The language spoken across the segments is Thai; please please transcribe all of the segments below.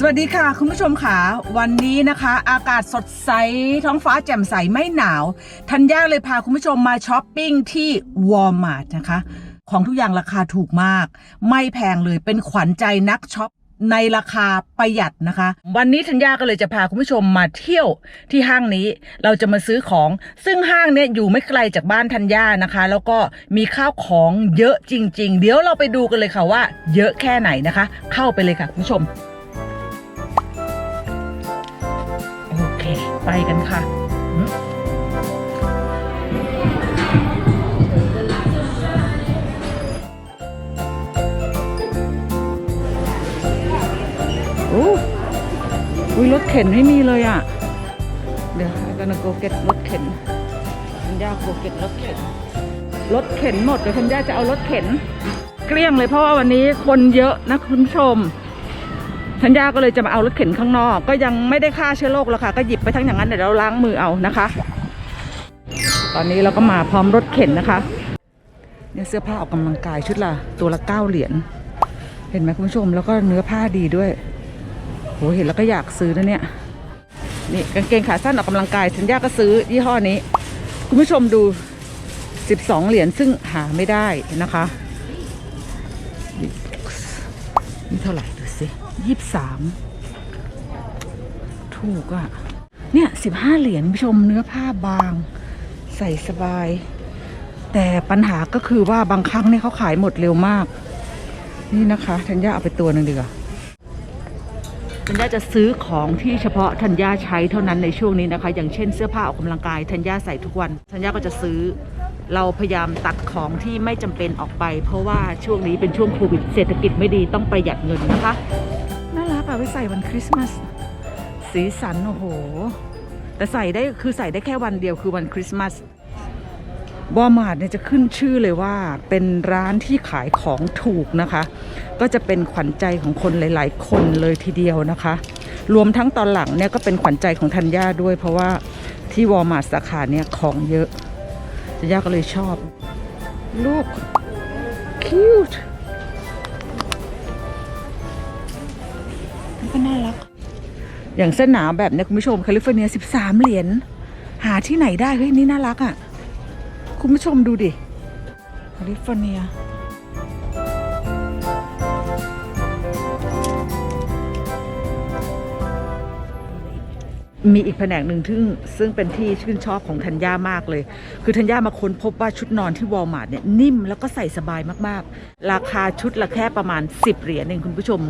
สวัสดีค่ะ คุณผู้ชมค่ะ วันนี้นะคะ อากาศสดใส ท้องฟ้าแจ่มใสไม่หนาว ทันย่าเลยพาคุณผู้ชมมาช้อปปิ้งที่วอลมาร์ทนะคะ ของทุกอย่างราคาถูกมาก ไม่แพงเลยเป็นขวัญใจนักช็อปในราคาประหยัดนะคะ วันนี้ธัญญาก็เลยจะพาคุณผู้ชมมาเที่ยวที่ห้างนี้เราจะมาซื้อของ ซึ่งห้างเนี้ยอยู่ไม่ไกลจากบ้านธัญญานะคะ แล้วก็มีข้าวของเยอะจริง ๆ เดี๋ยวเราไปดูกันเลยค่ะว่า เยอะแค่ไหนนะคะ เข้าไปเลยค่ะคุณผู้ชม ไปกันค่ะโอ้อุ้ยรถเข็นไม่มีเลยอะ เดี๋ยวกันโกเก็ตรถเข็นทันย่าโกเก็ตรถเข็น รถเข็นหมดเดี๋ยวทันย่าจะเอารถเข็น เกลี้ยงเลยเพราะว่าวันนี้คนเยอะนะคุณผู้ชม ธัญญาก็เลยจะมาเอารถเข็นข้างนอก ก็ยังไม่ได้ฆ่าเชื้อโรคแล้วค่ะ ก็หยิบไปทั้งอย่างนั้นเดี๋ยวเราล้างมือเอานะคะ ตอนนี้เราก็มาพร้อมรถเข็นนะคะเนี่ยเสื้อผ้าออกกำลังกายชุดละตัวละเก้าเหรียญเห็นไหมคุณผู้ชมแล้วก็เนื้อผ้าดีด้วยโหเห็นแล้วก็อยากซื้อนะเนี่ยนี่กางเกงขาสั้นออกกำลังกายธัญญาก็ซื้อยี่ห้อนี้ คุณผู้ชมดู 12 เหรียญซึ่งหาไม่ได้นะคะนี่เท่าไหร่ ยี่สิบสามถูกอะ่ะ เนี่ยสิบห้าเหรียญคุณผู้ชมเนื้อผ้าบาง ใส่สบาย แต่ปัญหาก็คือว่าบางครั้งเนี่ยเขาขายหมดเร็วมาก นี่นะคะธัญญาเอาไปตัวหนึ่งดีกว่าธัญญาจะซื้อของที่เฉพาะธัญญาใช้เท่านั้นในช่วงนี้นะคะ อย่างเช่นเสื้อผ้าออกกำลังกายธัญญาใส่ทุกวันธัญญาก็จะซื้อเราพยายามตัดของที่ไม่จำเป็นออกไป เพราะว่าช่วงนี้เป็นช่วงโควิดเศรษฐกิจไม่ดีต้องประหยัดเงินนะคะ ไปใส่วันคริสต์มาสสีสันโอ้โห แต่ใส่ได้คือใส่ได้แค่วันเดียวคือวันคริสต์มาสวอลมาร์ทเนี่ยจะขึ้นชื่อเลยว่าเป็นร้านที่ขายของถูกนะคะ ก็จะเป็นขวัญใจของคนหลาย ๆ คนเลยทีเดียวนะคะ รวมทั้งตอนหลังเนี่ยก็เป็นขวัญใจของธัญญาด้วย เพราะว่าที่วอลมาร์ทสาขาเนี่ยของเยอะธัญญาก็เลยชอบ ลูก cute ก็น่ารัก อย่างเส้นหนาวแบบนี้คุณผู้ชมแคลิฟอร์เนีย 13 เหรียญหาที่ไหนได้เฮ้ยนี่น่ารักอะ่ะ คุณผู้ชมดูดิแคลิฟอร์เนียมีอีกแผนกหนึ่งซึ่งซึ่งเป็นที่ชื่นชอบของธัญญามากเลย คือธัญญามาค้นพบว่าชุดนอนที่วอลมาร์ทเนี่ยนิ่มแล้วก็ใส่สบายมากๆ ราคาชุดละแค่ประมาณ 10 เหรียญเองคุณผู้ชม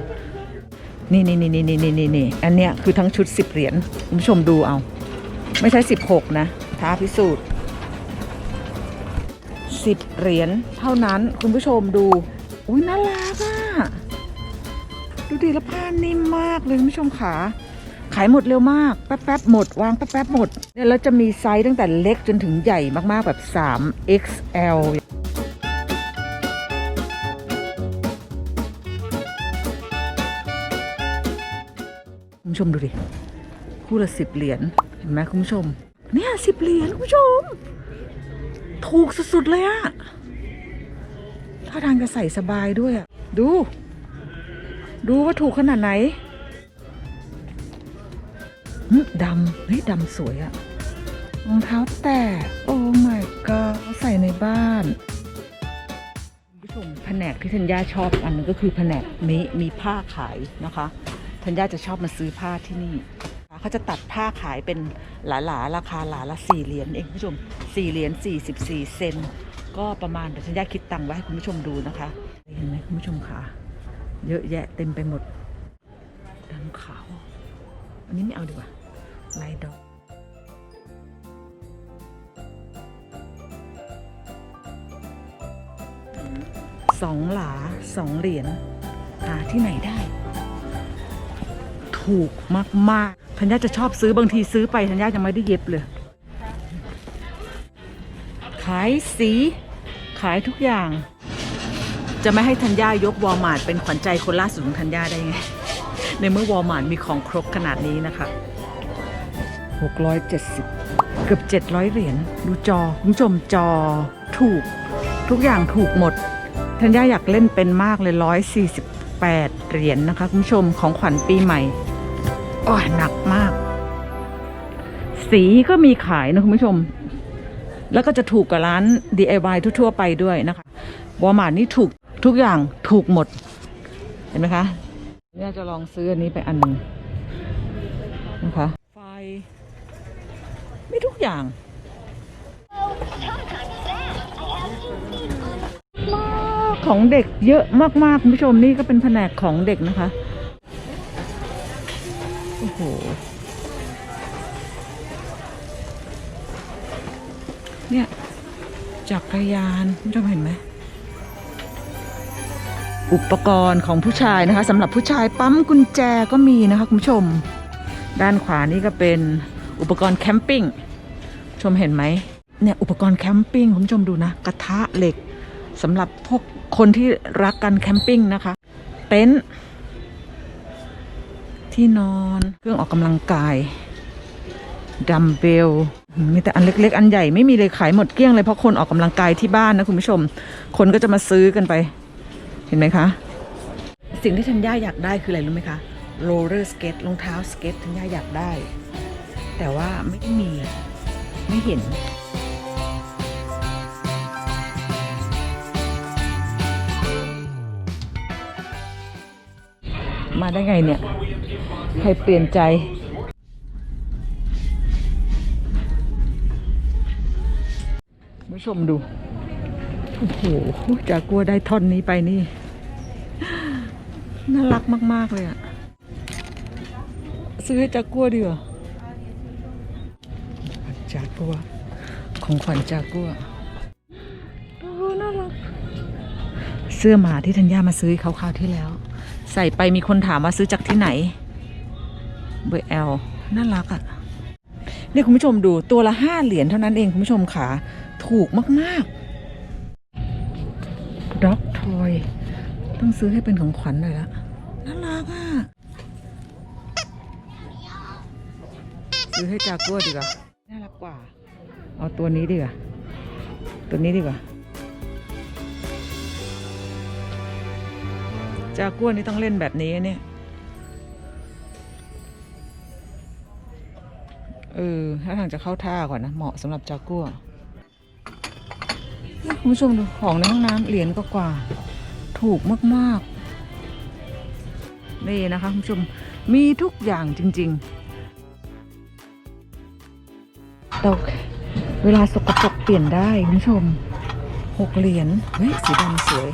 นี่นี่นี่นี่นี่นี่นี่นี่อันเนี้ยคือทั้งชุด10เหรียญคุณผู้ชมดูเอา ไม่ใช่16นะท้าพิสูจน์10เหรียญเท่านั้นคุณผู้ชมดู อุ้ยน่ารักอะ ดูดิแล้วผ้านิ่มมากเลยคุณผู้ชมขาขายหมดเร็วมาก แป๊บๆหมด วางแป๊บๆหมดเนี่ยแล้วจะมีไซส์ตั้งแต่เล็กจนถึงใหญ่มากๆแบบ 3 XL คุณผู้ชมดูดิ คู่ละสิบเหรียญ เห็นไหมคุณผู้ชม เนี่ยสิบเหรียญคุณผู้ชม ถูกสุดๆเลยอะถ้าทางจะใส่สบายด้วยอะดู ดูว่าถูกขนาดไหนดำเฮ้ยดำสวยอะรองเท้าแตะโอ้ my god ใส่ในบ้านคุณผู้ชมแผนกที่ธัญญาชอบอันหนึงก็คือแผนกนี้มีผ้าขายนะคะ ญญาจะชอบมาซื้อผ้าที่นี่เขาจะตัดผ้าขายเป็นหลาหลาๆราคาหลาละสี่เหรียญเองคุณผู้ชมสี่เหรียญสี่สิบสี่เซนก็ประมาณเดี๋ยวธัญญาคิดตังค์ไว้ให้คุณผู้ชมดูนะคะเห็นไหมคุณผู้ชมคะเยอะแยะเต็มไปหมดดำขาวอันนี้ไม่เอาดีกว่าลายดอกสองหลาสองเหรียญหาที่ไหนได้ ถูกมากๆธัญญาจะชอบซื้อบางทีซื้อไปธัญญายังไม่ได้เย็บเลย ขายสีขายทุกอย่าง จะไม่ให้ธัญญายกวอลมาร์ทเป็นขวัญใจคนล่าสุดของธัญญาได้ไง ในเมื่อวอลมาร์ทมีของครบขนาดนี้นะคะ 670 เกือบ 700 เหรียญดูจอคุณผู้ชมจอถูกทุกอย่างถูกหมดธัญญาอยากเล่นเป็นมากเลย 148 เหรียญนนะคะคุณผู้ชมของขวัญปีใหม่ อ้ยหนักมาก สีก็มีขายนะคุณผู้ชม แล้วก็จะถูกกว่าร้าน DIY ทั่วๆไปด้วยนะคะวอลมาร์ทนี่ถูกทุกอย่างถูกหมด เห็นไหมคะเนี่ยจะลองซื้ออันนี้ไปอันหนึงนะคะไฟไม่ทุกอย่างของเด็กเยอะมากๆคุณผู้ชมนี่ก็เป็นแผนกของเด็กนะคะ จักรยานคุณผู้ชมเห็นไหมอุปกรณ์ของผู้ชายนะคะสำหรับผู้ชายปั๊มกุญแจก็มีนะคะคุณผู้ชม ด้านขวานี่ก็เป็นอุปกรณ์แคมปิ้งชมเห็นไหมเนี่ยอุปกรณ์แคมปิ้งคุณผู้ชมดูนะ กระทะเหล็กสำหรับพวกคนที่รักกันแคมปิ้งนะคะ เต็นท์ที่นอนเครื่องออกกำลังกายดัมเบล มีแต่อันเล็ก ๆ อันใหญ่ไม่มีเลยขายหมดเกลี้ยงเลยเพราะคนออกกำลังกายที่บ้านนะคุณผู้ชม คนก็จะมาซื้อกันไป เห็นไหมคะ สิ่งที่ธัญญาอยากได้คืออะไรรู้ไหมคะโรลเลอร์สเก็ตรองเท้าสเก็ตธัญญาอยากได้ แต่ว่าไม่มีไม่เห็นมาได้ไงเนี่ย ใครเปลี่ยนใจ ผู้ชมดู โอ้โหจากลัวได้ท่อนนี้ไปนี่ น่ารักมาก ๆ เลยอะซื้อให้จากลัวดีกว่าจากลัว ของขวัญจากลัวโอ้น่ารัก เสื้อหมาที่ธัญญามาซื้อเขาคราวที่แล้ว ใส่ไปมีคนถามว่าซื้อจากที่ไหน เบอร์แอลน่ารักอะ่ะนี่คุณผู้ชมดูตัวละห้าเหรียญเท่านั้นเองคุณผู้ชมขา ถูกมากๆด็อกทอยต้องซื้อให้เป็นของขวัญหน่อยละน่ารักอะ ซื้อให้จากัวดีกว่า น่ารักกว่า เอาตัวนี้ดีกว่า ตัวนี้ดีกว่า จากัวนี่ต้องเล่นแบบนี้เนี่ยเออถ้าทางจะเข้าท่ากว่านนะ เหมาะสำหรับจากัว คุณผู้ชมดูของในห้องน้ำเหรียญก็กว่า ถูกมากๆ นี่นะคะคุณผู้ชมมีทุกอย่างจริงๆแต่เวลาสกปรกเปลี่ยนได้คุณผู้ชมหกเหรียญเฮ้ยสีดำสวย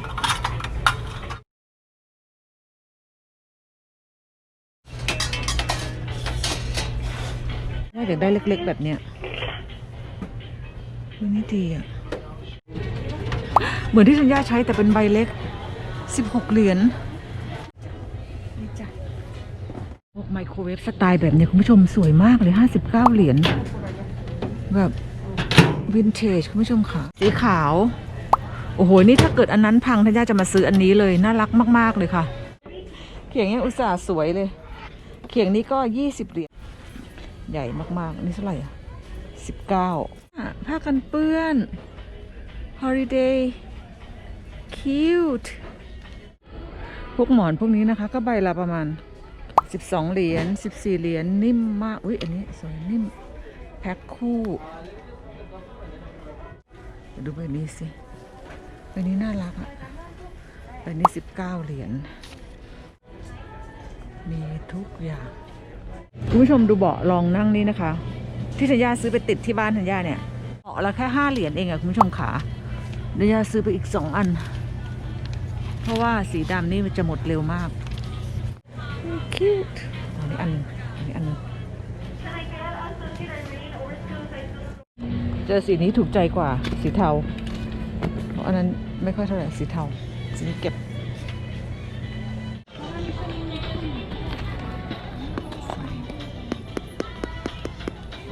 น่าอยากได้เล็กๆแบบเนี้ยดูนี่ดีอะ เหมือนที่ธัญญาใช้แต่เป็นใบเล็ก 16 เหรียญนี่จ้ะพวกไมโครเวฟสไตล์แบบเนี้ยคุณผู้ชมสวยมากเลย 59 เหรียญแบบวินเทจคุณผู้ชมค่ะ สีขาว โอ้โห นี่ถ้าเกิดอันนั้นพังธัญญาจะมาซื้ออันนี้เลย น่ารักมาก ๆ เลยค่ะ เขียงเนี่ยอุตส่าห์สวยเลย เขียงนี้ก็ 20 เหรียญใหญ่มากๆอันนี้เท่าไหร่อะสิบเก้าผ้ากันเปื้อน holiday cute พวกหมอนพวกนี้นะคะ ก็ใบละประมาณ 12 เหรียญ14 เหรียญนิ่มมาก อุ้ยอันนี้สวยนิ่ม แพ็คคู่ ดูใบนี้สิใบนี้น่ารักอะใบนี้ 19 เหรียญมีทุกอย่างคุณผู้ชมดูเบาะรองนั่งนี่นะคะ ที่ธัญญาซื้อไปติดที่บ้านธัญญาเนี่ยเบาะละแค่ห้าเหรียญเองอะคุณผู้ชมขาธัญญาซื้อไปอีกสองอัน เพราะว่าสีดำนี่มันจะหมดเร็วมากคิวอันนี้อันอันนี้อันเจอสีนี้ถูกใจกว่าสีเทา เพราะอันนั้นไม่ค่อยเท่าไหร่สีเทาสีนี้เก็บ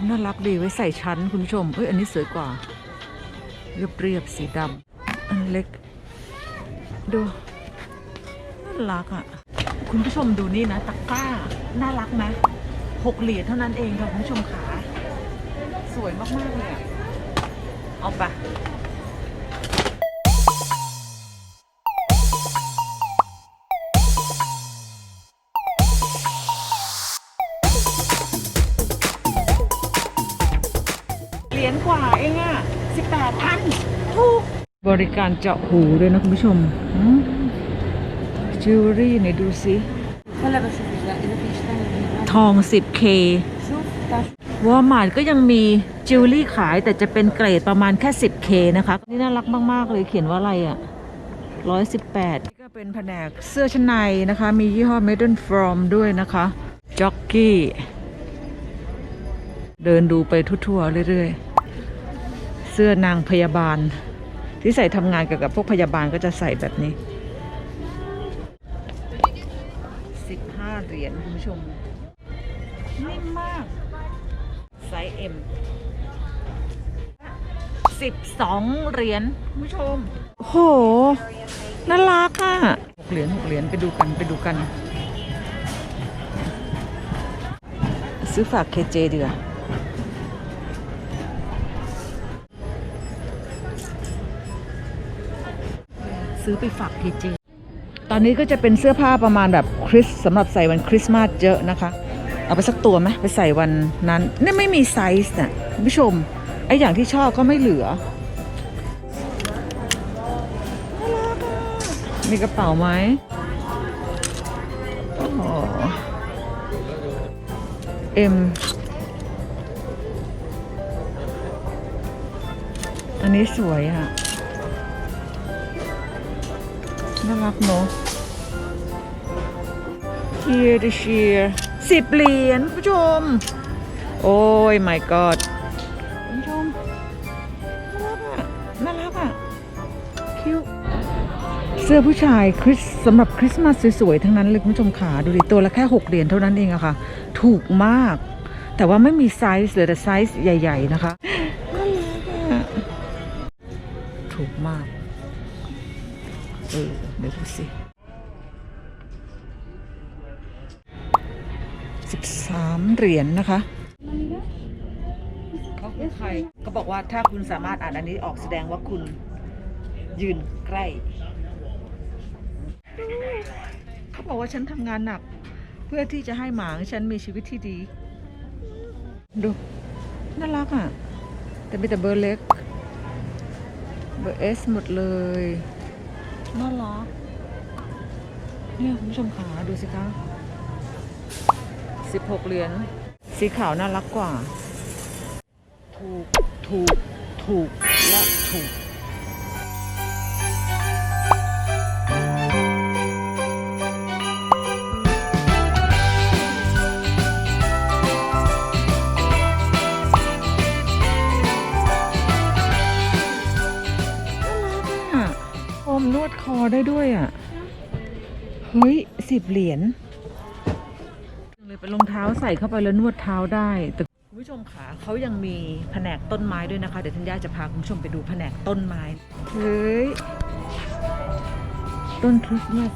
น่ารักดีไว้ใส่ชั้นคุณผู้ชมเอ้ยอันนี้สวยกว่า เรียบเรียบๆสีดำอันเล็ก ดูน่ารักอะ คุณผู้ชมดูนี่นะตะกร้า น่ารักไหมหกเหรียญเท่านั้นเองค่ะ คุณผู้ชมขา สวยมาก ๆ เลยอะ เอาไป บริการเจาะหูด้วยนะคุณผู้ชมจิวเวลรี่ไหนดูสิทอง 10K วอร์มาร์ทก็ยังมีจิวเวลรี่ขายแต่จะเป็นเกรดประมาณแค่ 10K นะคะ นี่น่ารักมาก ๆ เลยเขียนว่าอะไรอะ่ะ 118ก็เป็นแผนกเสื้อชั้นในนะคะ มียี่ห้อ Maiden From ด้วยนะคะจ็อกกี้ เดินดูไปทั่ว ๆ เรื่อย ๆ เสื้อนางพยาบาล ที่ใส่ทำงานเกี่ยวกับพวกพยาบาลก็จะใส่แบบนี้ 15 เหรียญคุณผู้ชมนิ่มมาก ไซส์ M 12 เหรียญคุณผู้ชม โห น่ารักอะหกเหรียญหกเหรียญไปดูกันไปดูกัน ซื้อฝากเคเจดีก ซื้อไปฝากเคเจตอนนี้ก็จะเป็นเสื้อผ้าประมาณแบบคริสสำหรับใส่วันคริสต์มาสเยอะนะคะ เอาไปสักตัวไหมไปใส่วันนั้นนี่ไม่มีไซส์น่ะคุณผู้ชมไอ้อย่างที่ชอบก็ไม่เหลือกอะมีกระเป๋าไหมอ้โหเอ็ม อันนี้สวยอะ น่ารักเนอะ Here to share สิบเหรียญคุณผู้ชม โอ้ย my god คุณผู้ชม น่ารักอะ น่ารักอะ คิวเสื้อผู้ชายคริสสำหรับคริสต์มาสสวยๆ ทั้งนั้นเลยคุณผู้ชมขาดูดิตัวละแค่ 6 เหรียญเท่านั้นเองอะค่ะ ถูกมาก แต่ว่าไม่มีไซส์เลือแต่ไซส์ใหญ่ ๆ นะคะน่ารักอะถูกมาก เออเดี๋ยวดูสิสิบสามเหรียญนะคะเขาคือใครก็บอกว่าถ้าคุณสามารถอ่านอันนี้ออกแสดงว่าคุณยืนใกล้ เขาบอกว่าฉันทำงานหนัก เพื่อที่จะให้หมาของฉันมีชีวิตที่ดี ดู น่ารักอะ แต่เป็นแต่เบอร์เล็ก เบอร์เอสหมดเลย น่ารักเนี่ยคุณผู้ชมขาดูสิคะ16 เหรียญสีขาวน่ารักกว่า ถูก ถูก ถูกและถูกน่ารัก ได้ด้วยอะ เฮ้ยสิบเหรียญเลยเป็นรองเท้าใส่เข้าไปแล้วนวดเท้าได้แต่คุณผู้ชมค่ะเขายังมีแผนกต้นไม้ด้วยนะคะ เดี๋ยวทันย่าจะพาคุณผู้ชมไปดูแผนกต้นไม้ เฮ้ย ต้นคริสต์มาส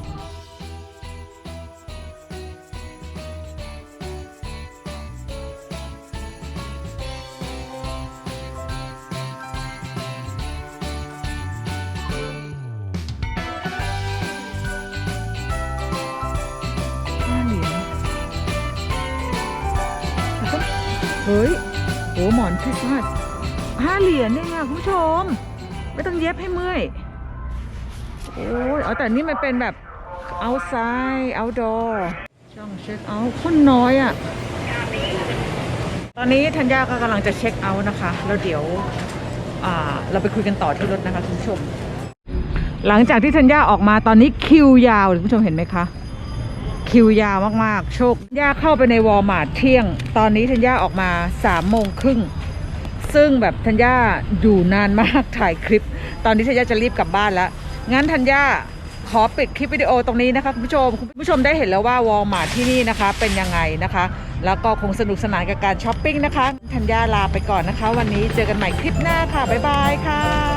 เหรียญเนี่ยค่ะคุณผู้ชม ไม่ต้องเย็บให้เมื่อย โอ้ยเอาแต่นี่มันเป็นแบบ outside outdoor ช่องเช็คเอาท์คนน้อยอะ่ะตอนนี้ธัญญาก็กำลังจะเช็คเอาท์นะคะ แล้วเดี๋ยวเราไปคุยกันต่อที่รถนะคะคุณผู้ชม หลังจากที่ธัญญาออกมาตอนนี้คิวยาวคุณผู้ชมเห็นไหมคะ คิวยาวมากๆ โชคย่าเข้าไปในวอลมาร์ทเที่ยง ตอนนี้ธัญญาออกมาสามโมงครึ่ง ซึ่งแบบธัญญาอยู่นานมากถ่ายคลิป ตอนนี้ธัญญาจะรีบกลับบ้านแล้ว งั้นธัญญาขอปิดคลิปวิดีโอตรงนี้นะคะคุณผู้ชมคุณผู้ชมได้เห็นแล้วว่าวอลมาร์ทที่นี่นะคะ เป็นยังไงนะคะ แล้วก็คงสนุกสนานกับการช้อปปิ้งนะคะธัญญาลาไปก่อนนะคะ วันนี้เจอกันใหม่คลิปหน้าค่ะบ๊ายบายค่ะ